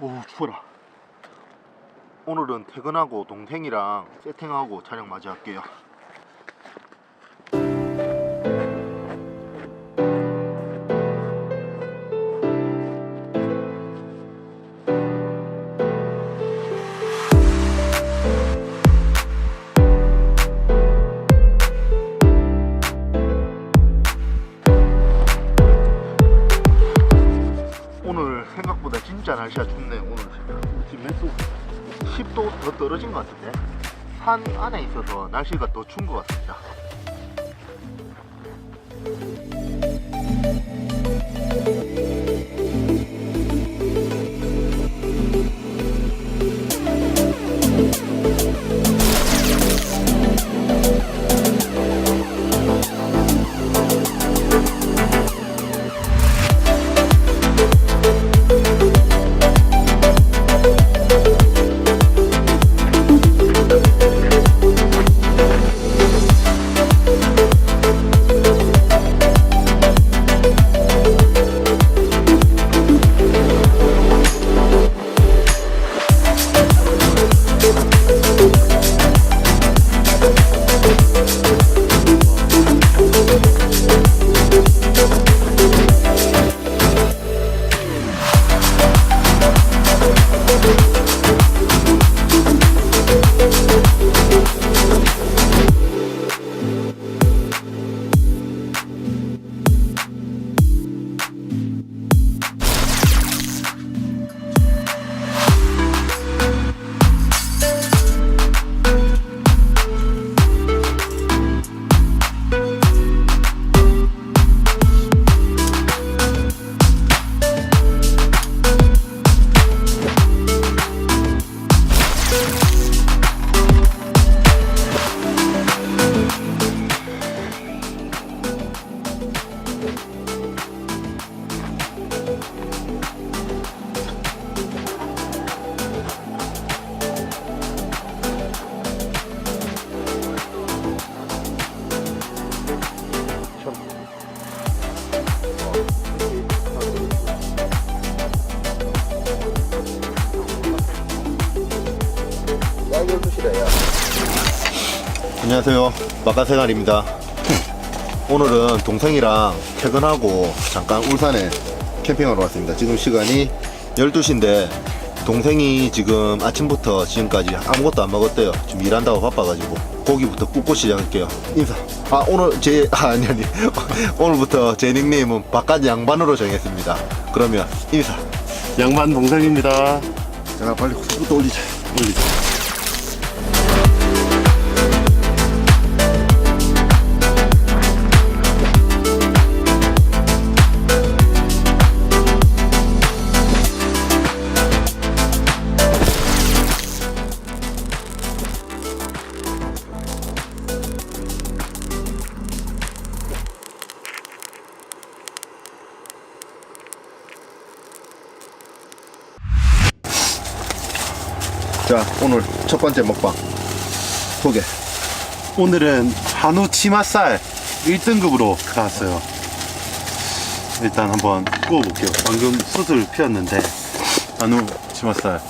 오 추워라. 오늘은 퇴근하고 동생이랑 세팅하고 촬영 맞이할게요 도? 10도 더 떨어진 것 같은데 산 안에 있어서 날씨가 더 추운 것 같습니다 안녕하세요. 막가생활입니다. 오늘은 동생이랑 퇴근하고 잠깐 울산에 캠핑하러 왔습니다. 지금 시간이 12시인데 동생이 지금 아침부터 지금까지 아무것도 안 먹었대요. 지금 일한다고 바빠가지고 고기부터 굽고 시작할게요. 인사. 아 오늘 제 아, 아니 아니. 오늘부터 제 닉네임은 바깥 양반으로 정했습니다. 그러면 인사. 양반 동생입니다. 자 빨리 부터 올리자. 올리자 자 첫 번째 먹방. 소개. 오늘은 한우 치맛살 1등급으로 나왔어요. 일단 한번 구워볼게요. 방금 숯을 피웠는데 한우 치맛살.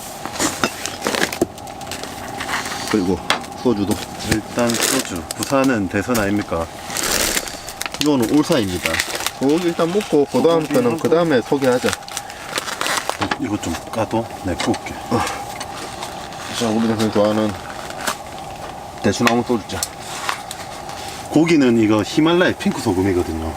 그리고 소주도. 일단 소주. 부산은 대선 아닙니까? 이거는 울산입니다. 고기 일단 먹고 그 다음부터는 그 다음에 소개하자. 이거 좀 까도? 네 구울게. 자 우리 동생 좋아하는 대추나무 소주자 고기는 이거 히말라야 핑크 소금이거든요.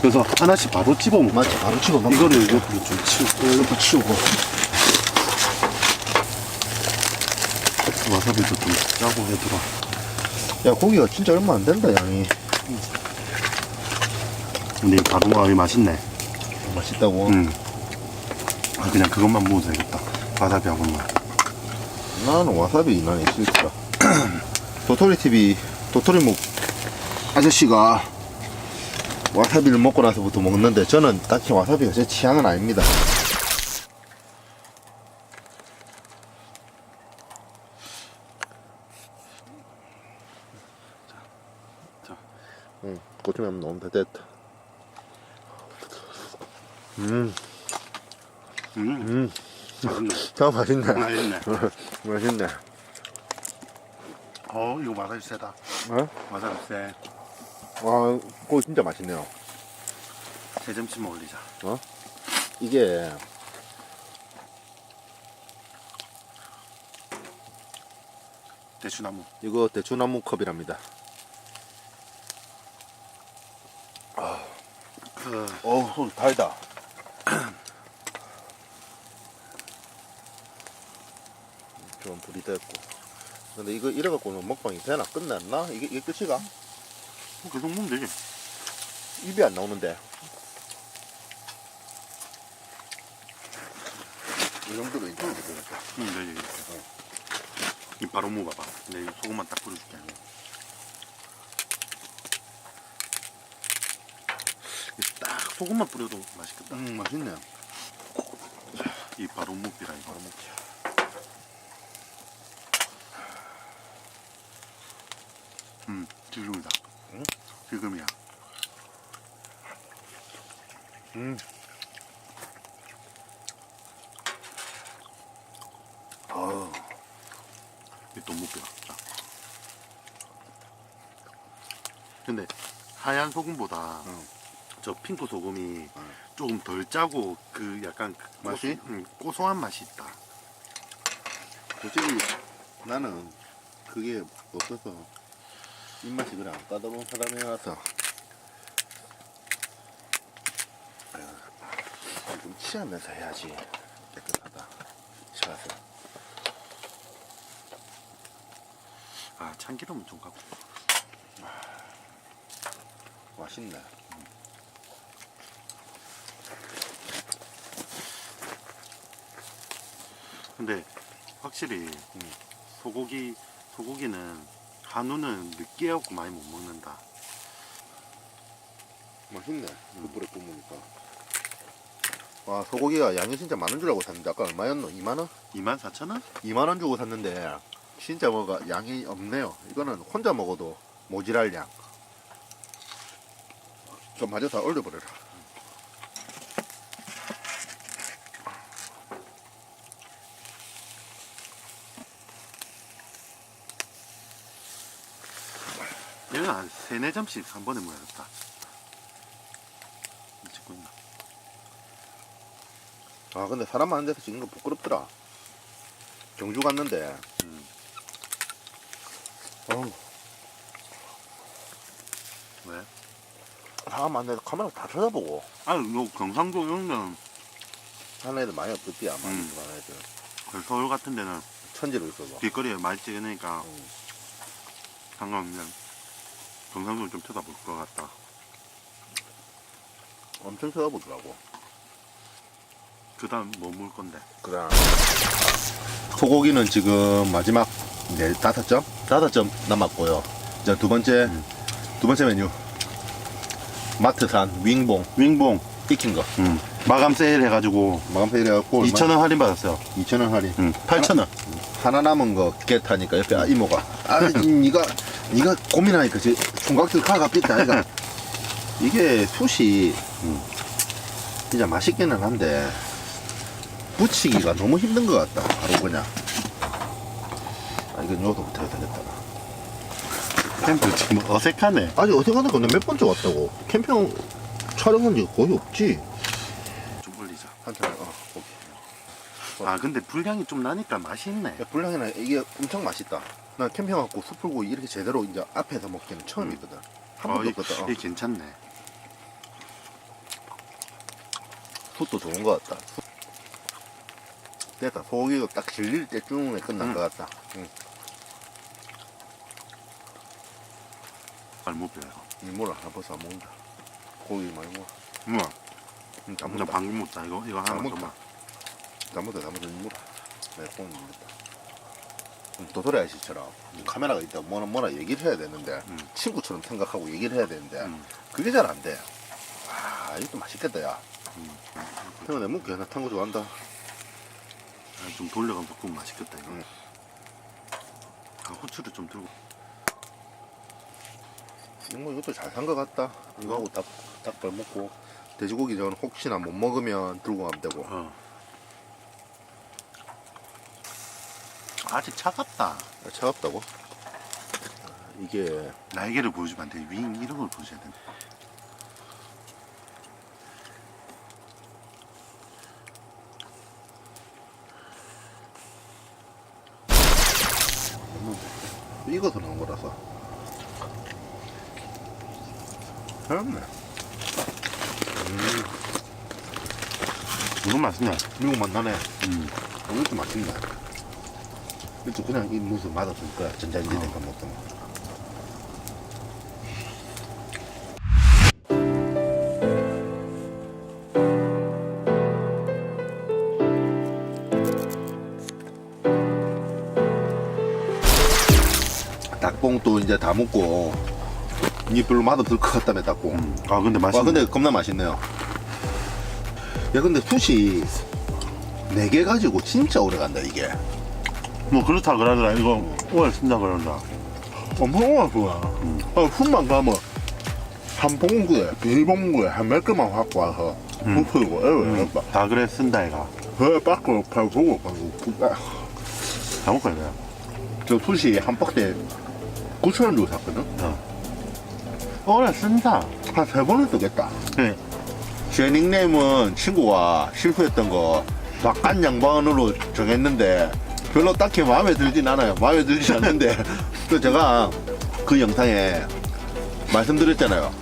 그래서 하나씩 바로 집어 먹. 맞지 바로 치고 먹 이거를 옆으로 좀 치우고 이것도 치우고 와사비도 좀 짜고 해두라. 야 고기가 진짜 얼마 안 된다 양이 근데 이 가동감이 맛있네. 맛있다고 음. 아, 그냥 그것만 먹어도 되겠다. 와사비하고만. 나는 와사비 난 있을 거야 도토리 TV 도토리 묵 아저씨가 와사비를 먹고 나서부터 먹는데 저는 딱히 와사비가 제 취향은 아닙니다 응, 고추면 너무 다 됐다. 음, 음, 음, 맛있네. 참 맛있네. 맛있네. 맛있네. 어, 이거 마사지 세다. 어? 마사지 세. 와, 그거 진짜 맛있네요. 세 점씩 올리자. 이게 대추나무. 이거 대추나무 컵이랍니다. 그, 어우, 달다. 좀 불이 됐고. 근데 이거 이래갖고는 먹방이 되나? 끝났나? 이게, 이게 끝이가? 뭐 계속 먹으면 되지. 입이 안 나오는데. 이 정도로 이제 되겠다. 응, 되지. 이렇게. 이 바로 먹어봐. 내가 소금만 딱 뿌려줄게. 이딱 소금만 뿌려도 맛있겠다. 음, 맛있네. 이 바로 먹기라 이거. 바로 먹자. 음, 지금이다. 응? 지금이야. 음. 어. 이또. 자. 근데 하얀 소금보다 응. 저 핑크 소금이 응. 조금 덜 짜고 그 약간 그 맛이? 고소, 응, 고소한 맛이 있다. 솔직히 나는 그게 없어서 입맛이 그래. 안 까다로운 사람이라서. 아유, 좀 취하면서 해야지. 깨끗하다. 취해서. 아 참기름은 좀 갖고. 맛있네. 근데 확실히 소고기 소고기는 한우는 느끼하고 많이 못 먹는다. 맛있네 숯불에 구우니까 와 소고기가 양이 진짜 많은 줄 알고 샀는데 아까 얼마였노? 2만 원? 24,000원? 2만 원 주고 샀는데 진짜 뭐가 양이 없네요 이거는 혼자 먹어도 모질할 양 좀 마저 다 올려버려라 얘는 한 세네 점씩 한 번에 먹어야겠다. 찍고 있나? 아 근데 사람 많은 데서 찍는 거 부끄럽더라 경주 갔는데 음. 어우, 왜? 사람 많은 데서 카메라 다 쳐다보고 아, 요 경상도 이런 데는 하는 애들 많이 없었지 아마 음. 많은 애들 그 서울 같은 데는 천지로 있어도 길거리에 많이 찍으니까 음. 상관없는 경상도를 좀 쳐다볼 것 같다. 엄청 쳐다보더라고 그 다음 뭐 먹을 건데? 그래 소고기는 지금 마지막 네 다섯 점 다섯 점 남았고요 이제 두 번째 음. 두 번째 메뉴 마트산 윙봉 윙봉. 익힌 거 음. 마감 세일 해가지고 마감 페이를 해갖고 2,000원 할인 받았어요. 2,000원 할인 음. 8,000원. 하나 남은 거 깨타니까 옆에 아, 이모가 아 니가 니가 고민하니까 저 총각들 가가 삐다 이가 이게 숯이 음, 진짜 맛있기는 한데 부치기가 너무 힘든 것 같다. 바로 그냥. 아 이건 요도 못해야 되겠다. 캠프 지금 어색하네. 아직 어색하다 근데 몇 번째 왔다고. 캠핑 촬영한 지 거의 없지. 좀 올리자. 한참 어 오케이. 아, 근데 분량이 좀 나니까 맛이 있네. 야, 불량이나 이게 엄청 맛있다 나 캠핑 갖고 숯 풀고 이렇게 제대로 이제 앞에서 먹기는 처음이거든 한 어, 번도 이, 없거든 어. 이 괜찮네. 숯도 좋은 것 같다. 숯. 됐다. 소고기가 딱 질릴 때쯤에 끝난 음. 것 같다. 응. 잘못 배워. 벌써 안 먹는다. 고기 많이 먹어. 우와. 응, 다 나 먹다. 방금 먹자. 이거, 이거 하나 먹자. 더. 다 먹다. 다 먹다. 일몰아. 내가 꼭 먹는다. 도토리 아저씨처럼 카메라가 있다 뭐라 뭐라 얘기를 해야 되는데 음. 친구처럼 생각하고 얘기를 해야 되는데 음. 그게 잘 안 돼. 아 이것도 맛있겠다 야. 음. 태훈 내 먹게 나 탄 거 좋아한다. 아, 좀 돌려가면서 구우면 맛있겠다, 이거. 음. 아, 후추를 좀 들고. 뭐 이것도 잘 산 것 같다. 이거하고 닭, 닭발 먹고 돼지고기 전 혹시나 못 먹으면 들고 가면 되고. 어. 아직 차갑다. 아, 차갑다고? 아, 이게 날개를 보여주면 안 돼. 윙 이런 걸 보여줘야 돼. 익어서 나온 거라서. 그렇네. 이건 맛있네. 미국 맛 나네. 음. 이것도 맛있네. 이것도 그냥 이 무슨 맛없을 거야. 전자레인지 어. 먹던 거. 닭봉 또 이제 다 먹고 이게 별로 맛없을 것 같다며 닭봉. 음. 아 근데 맛있네. 와 근데 겁나 맛있네요. 야 근데 숯이 4개 가지고 진짜 오래 간다 이게. 뭐 그렇다 그러더라. 이거 오래 쓴다 그런다. 엄청 좋아. 어, 숯만 가면 한 봉구에 비닐봉구에 한 몇 개만 갖고 와서 음. 부풀고 에이 음. 다 그래 쓴다 이가. 그 밖으로 팔 보고 가지고 다 먹어야 돼. 저 숯이 한 박스에 9천 원 주고 샀거든. 오래 쓴다. 한 세 번은 쓰겠다. 그래. 제 닉네임은 친구가 실수했던 거 막간 양반으로 정했는데 별로 딱히 마음에 들진 않아요. 마음에 들지 않는데 그 제가 그 영상에 말씀드렸잖아요.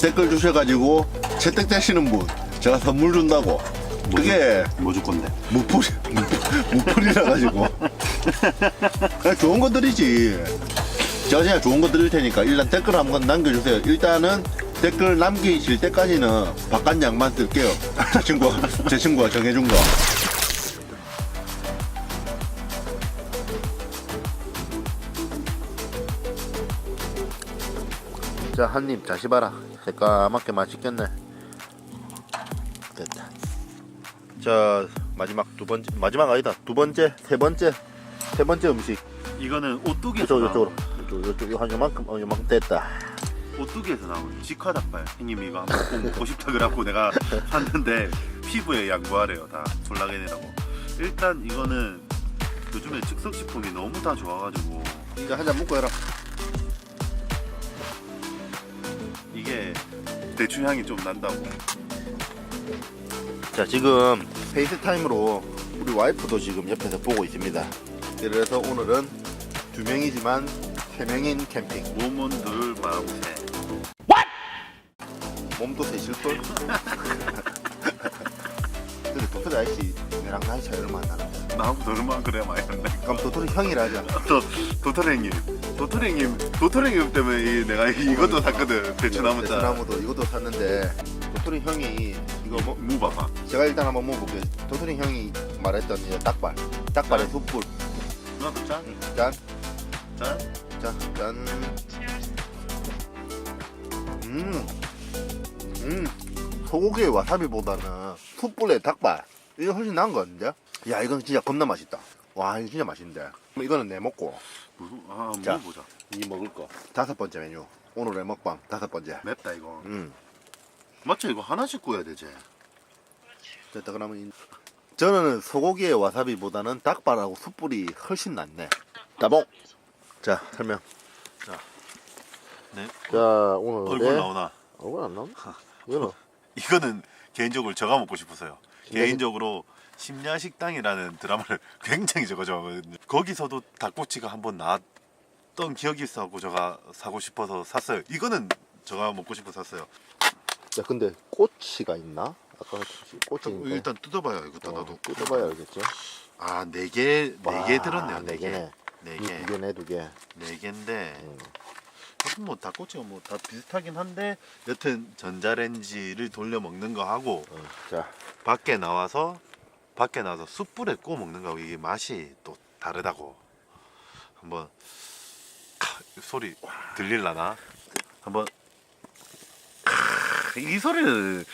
댓글 주셔가지고 채택되시는 분 제가 선물 준다고 그게 뭐줄 건데? 무풀이 무풀이라 가지고 좋은 거 드리지. 제가 그냥 좋은 거 드릴 테니까 일단 댓글 한번 남겨주세요. 일단은 댓글 남기실 때까지는 바깥 양만 쓸게요. 제 친구가 제 친구가 정해준 거. 자, 한입 다시 봐라. 새까맣게 맛있겠네. 됐다. 자, 마지막 두 번째, 마지막 아니다. 두 번째, 세 번째, 세 번째 음식. 이거는 오뚜기에서 이쪽, 나온 이쪽으로. 이쪽, 이쪽, 한 요만큼, 어, 요만큼 됐다. 오뚜기에서 나온 직화 닭발 형님이 이거 한번 꼭 먹고 싶다 그래갖고 내가 샀는데 피부에 양보하래요 다 콜라겐이라고 일단 이거는 요즘에 즉석식품이 너무 다 좋아가지고 이제 한 잔 먹고 해라. 이게 대추 향이 좀 난다고 자, 지금 페이스타임으로 우리 와이프도 지금 옆에서 보고 있습니다. 그래서 오늘은 두 명이지만 세 명인 캠핑. 몸은 둘 마음 셋 몸도 세실걸? 근데 도토리 아저씨 내랑 나이 차이 얼마 안 나는데. 나하고 얼마나 그래야 많이 한다 그럼 도토리 형이라 하자. 도, 도토리 형님 도토리 형님 도토리 형님 때문에 이- 내가 이것도 샀거든 대추나무 짜 대추나무도 이것도 샀는데 도토리 형이 이거 뭐 무 봐봐 제가 일단 한번 먹어볼게요. 도토리 형이 말했던 이제 닭발. 닭발의 숯불. 누나도 짠? 짠. 짠? 음. 음. 소고기의 와사비보다는 숯불의 닭발. 이게 훨씬 나은 거 같은데? 야, 이건 진짜 겁나 맛있다. 와, 이거 진짜 맛있는데. 그럼 이거는 내 먹고, 무슨 아 자. 먹어보자 이 먹을 거. 다섯 번째 메뉴. 오늘의 먹방 다섯 번째. 맵다 이거 음. 맞죠 이거 하나씩 구워야 되지 됐다, 그러면. 이- 저는 소고기의 와사비보다는 닭발하고 숯불이 훨씬 낫네. 따봉! 자, 설명. 네 자, 오늘. 얼굴 나오나 얼굴 안 나오나? 이거는. 이거는 개인적으로 제가 먹고 싶어서요. 개인적으로 심야식당이라는 드라마를 굉장히 제가 좋아하거든요. 거기서도 닭꼬치가 한번 나왔던 기억이 있어갖고 제가 사고 싶어서 샀어요. 이거는 제가 먹고 싶어서 샀어요. 야 근데 꼬치가 있나? 아까 꼬치 있는데 일단 뜯어봐요. 이거 어, 뜯어도. 뜯어봐야 알겠지 아, 네 개, 네개 와, 들었네요. 네네 개. 네두 개. 개네 두개 네 개인데, 음. 조금 뭐 닭꼬치가 뭐 다 비슷하긴 한데, 여튼 전자레인지를 돌려 먹는 거 하고, 어, 자 밖에 나와서 밖에 나와서 숯불에 구워 먹는 거하고 이게 맛이 또 다르다고 한번 카, 소리 들릴라나 한번 카, 이 소리를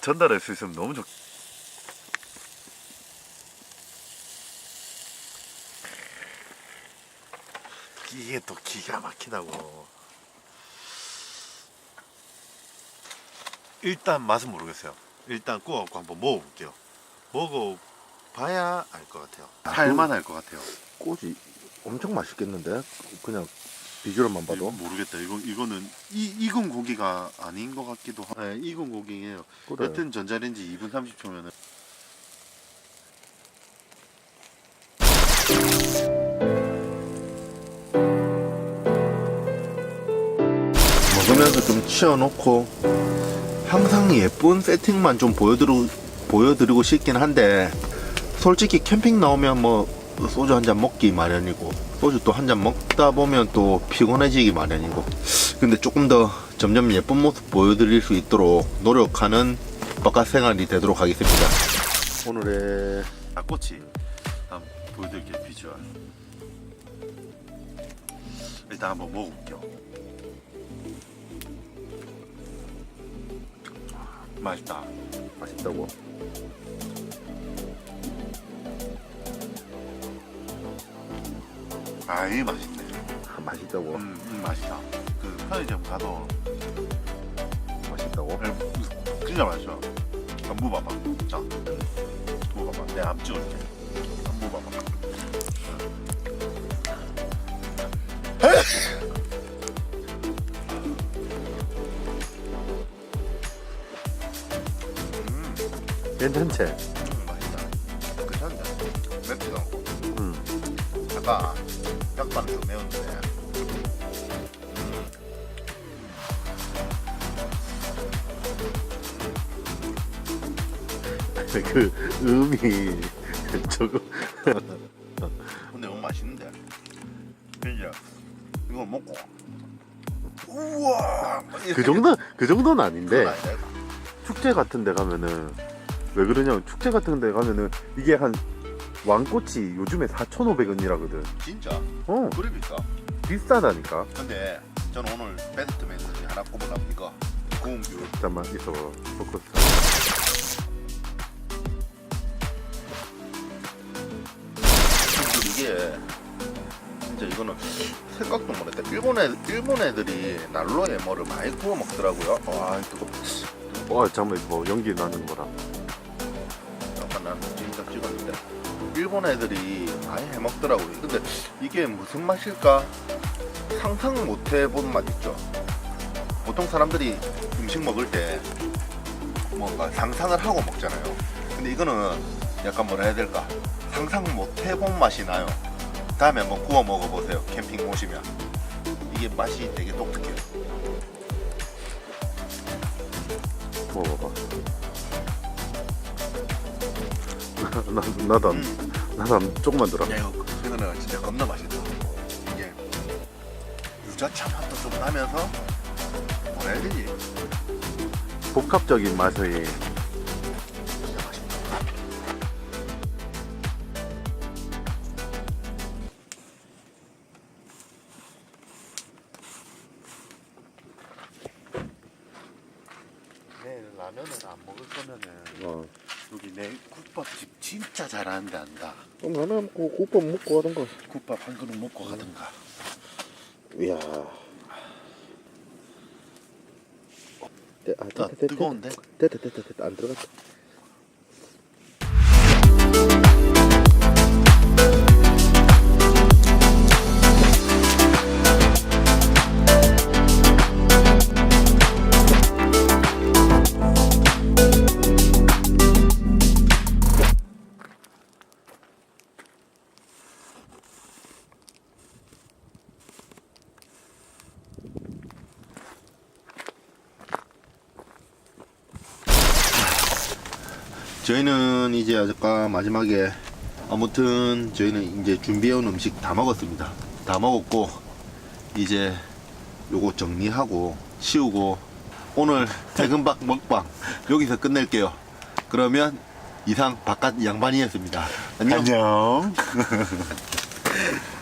전달할 수 있으면 너무 좋 이게 또 기가 막히다고 일단 맛은 모르겠어요. 일단 구워갖고 한번 먹어볼게요. 먹어 봐야 알 것 같아요. 살만 할 것 같아요. 꼬지 엄청 맛있겠는데? 그냥 비주얼만 봐도. 이거 모르겠다. 이거 이거는 이 익은 고기가 아닌 것 같기도 하고. 네, 익은 고기예요. 그래. 여튼 전자레인지 2분 30초면은 먹으면서 좀 치워놓고 항상 예쁜 세팅만 좀 보여드리고, 보여드리고 싶긴 한데 솔직히 캠핑 나오면 뭐 소주 한 잔 먹기 마련이고 소주 또 한 잔 먹다 보면 또 피곤해지기 마련이고 근데 조금 더 점점 예쁜 모습 보여드릴 수 있도록 노력하는 바깥 생활이 되도록 하겠습니다 오늘의 닭꼬치 한번 보여드릴게요. 비주얼. 일단 한번 먹어볼게요. 맛있다. 맛있다고 아이 맛있네. 아, 맛있다고 음, 음 맛있다. 그 편의점 가도 맛있다고 에, 진짜 맛있어. 한번 봐봐. 자, 먹어봐. 내가 앞 찍어줄게. 한번 봐봐. 괜찮지? 음이 저거 근데 너무 맛있는데. 이제 이거 먹고. 우와. 그 정도 그 정도는 아닌데. 축제 같은 데 가면은 왜 그러냐면 축제 같은 데 가면은 이게 한 왕꼬치 요즘에 4,500원이라거든. 진짜 어 그리 비싸. 비싸다니까. 근데 저는 오늘 베스트 중에 하나 꼽으려면 이거 구운 귤. 잠깐만 있어 포커스. 이게 진짜 이거는 생각도 못했다. 일본 애 일본 애들이 난로에 뭐를 많이 구워 먹더라고요. 와 뜨거. 와 잠깐만 뭐 연기 나는 거라. 잠깐 난 진짜 찍었는데 일본 애들이 많이 해 먹더라고요. 근데 이게 무슨 맛일까 상상 못 해본 맛 있죠. 보통 사람들이 음식 먹을 때 뭔가 상상을 하고 먹잖아요. 근데 이거는 약간 뭐라 해야 될까 상상 못 해본 맛이 나요. 다음에 한번 구워 먹어보세요. 캠핑 오시면 이게 맛이 되게 독특해요. 먹어봐. 나 나도 안, 음. 나도 안, 조금만 들어. 야 이거 이거는 진짜 겁나 맛있다. 이게 유자차 맛도 좀 나면서 뭐라 해야 되지? 복합적인 맛이 먹고 국밥 먹고 하던 거. 국밥 한 그릇 먹고 가든가. 이야. 네, 아, 아, 됐다, 됐다, 뜨거운데? 됐다, 됐다, 됐다. 안 들어갔다. 아까 마지막에 아무튼 저희는 이제 준비해온 음식 다 먹었습니다. 다 먹었고 이제 요거 정리하고 치우고 오늘 퇴근박 먹방 여기서 끝낼게요. 그러면 이상 바깥 양반이었습니다. 안녕. 안녕.